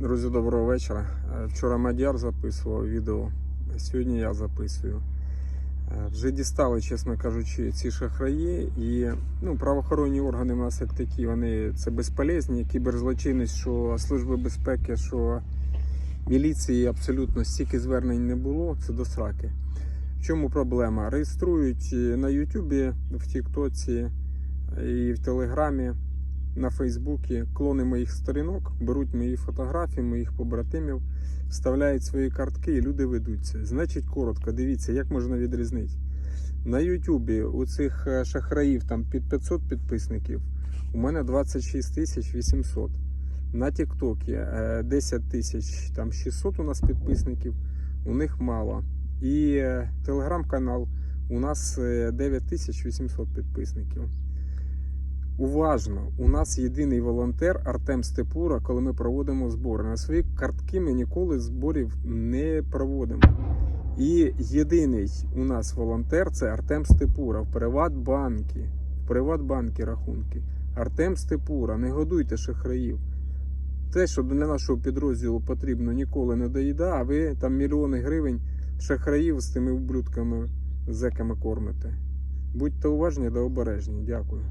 Друзі, доброго вечора. Е, Вчора Мадяр записував відео, сьогодні я записую. Е, Вже дістали, чесно кажучи, ці шахраї. І ну, правоохоронні органи в нас як такі, вони це безполезні. Кіберзлочинність, що Служби безпеки, що міліції абсолютно стільки звернень не було. Це до сраки. В чому проблема? Реєструють е, на Ютубі, в Тіктоці і в Телеграмі на Фейсбуці клони моїх сторінок, беруть мої фотографії, моїх побратимів, вставляють свої картки і люди ведуться. Значить, коротко, дивіться, як можна відрізнити. На Ютубі у цих е, шахраїв там під 500 підписників, у мене 26 тисяч 800. На Тіктокі е, 10 тисяч там 600 у нас підписників, у них мало. І е, телеграм-канал у нас е, 9800 підписників. Уважно, у нас єдиний волонтер Артем Степура, коли ми проводимо збори. На свої картки ми ніколи зборів не проводимо. І єдиний у нас волонтер це Артем Степура в Приватбанкі. В Приватбанкі рахунки. Артем Степура, не годуйте шахраїв. Те, що для нашого підрозділу потрібно, ніколи не доїда, а ви там мільйони гривень шахраїв з тими ублюдками, зеками кормите. Будьте уважні та обережні. Дякую.